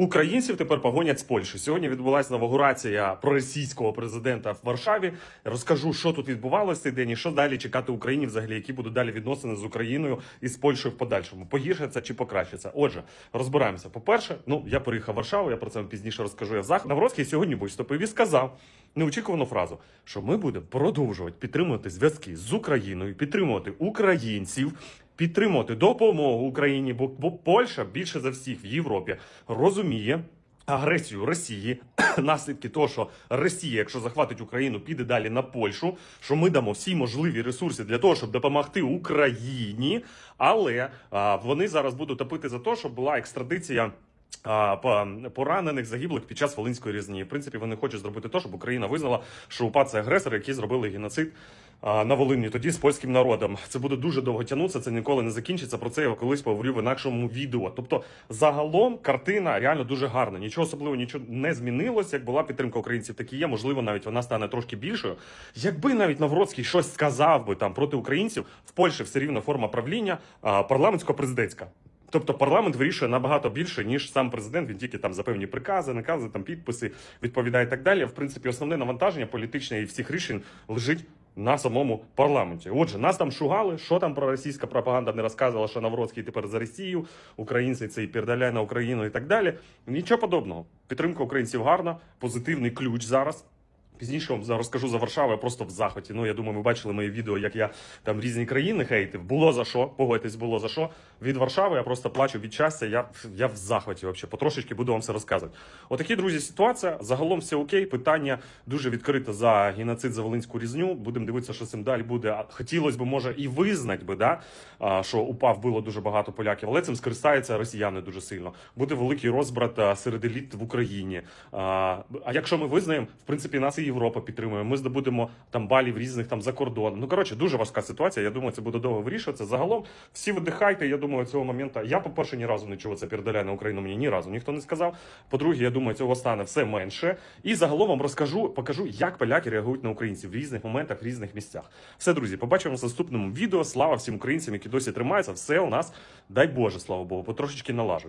Українців тепер погонять з Польщі. Сьогодні відбулася інаугурація проросійського президента в Варшаві. Розкажу, що тут відбувалося цей день і що далі чекати Україні, взагалі, які будуть далі відносини з Україною і з Польщею в подальшому. Погіршиться чи покращиться? Отже, розбираємося. По-перше, ну я переїхав Варшаву, я про це вам пізніше розкажу. Я в. Навроцький сьогодні виступив і сказав неочікувану фразу, що ми будемо продовжувати підтримувати зв'язки з Україною, підтримувати українців підтримувати допомогу Україні, бо, бо Польща більше за всіх в Європі розуміє. Агресію Росії, наслідки того, що Росія, якщо захватить Україну, піде далі на Польщу. Що ми дамо всі можливі ресурси для того, щоб допомогти Україні, але а, вони зараз будуть топити за те, щоб була екстрадиція. Поранених загиблих під час Волинської різні. В принципі, вони хочуть зробити те, щоб Україна визнала, що УПА це агресори, які зробили геноцид на Волині тоді з польським народом. Це буде дуже довго тягнутися, це ніколи не закінчиться. Про це я колись поговорю в інакшому відео. Тобто, загалом картина реально дуже гарна. Нічого особливого, нічого не змінилось. Як була підтримка українців, так і є. Можливо, навіть вона стане трошки більшою. Якби навіть Навроцький щось сказав би там проти українців, в Польщі все рівно форма правління парламентсько-президентська. Тобто парламент вирішує набагато більше, ніж сам президент. Він тільки там за певні прикази, накази, там підписи відповідає і так далі. В принципі, основне навантаження політичне і всіх рішень лежить на самому парламенті. Отже, нас там шугали, що там про російська пропаганда не розказувала, що Навроцький тепер за Росію, українці цей передаляє на Україну і так далі. Нічого подобного. Підтримка українців гарна, позитивний ключ зараз. Пізніше вам розкажу за Варшаву, я просто в захваті. Ну я думаю, ви бачили мої відео, як я там різні країни хейтив. Було за що, погодьтесь, було за що. Від Варшави я просто плачу від щастя. Я, я в захваті вообще. Потрошечки буду вам все розказувати. Отакі, друзі, ситуація. Загалом все окей. Питання дуже відкрите за геноцид за Волинську різню. Будемо дивитися, що цим далі буде. Хотілося б, може, і визнати би, да, що упав було дуже багато поляків, але цим скористаються росіяни дуже сильно. Буде великий розбрат серед еліт в Україні. А якщо ми визнаємо, в принципі, нас і Європа підтримує. Ми здобудемо там балів різних там за кордон. Ну коротше, дуже важка ситуація. Я думаю, це буде довго вирішуватися. Загалом всі видихайте. Я думаю, цього моменту. Я, по-перше, ні разу не чув це передаляє на Україну. Мені ні разу ніхто не сказав. По-друге, я думаю, цього стане все менше. І загалом вам розкажу, покажу, як поляки реагують на українців в різних моментах, в різних місцях. Все, друзі, побачимося в наступному відео. Слава всім українцям, які досі тримаються. Все у нас, дай Боже, слава Богу, потрошечки налажують.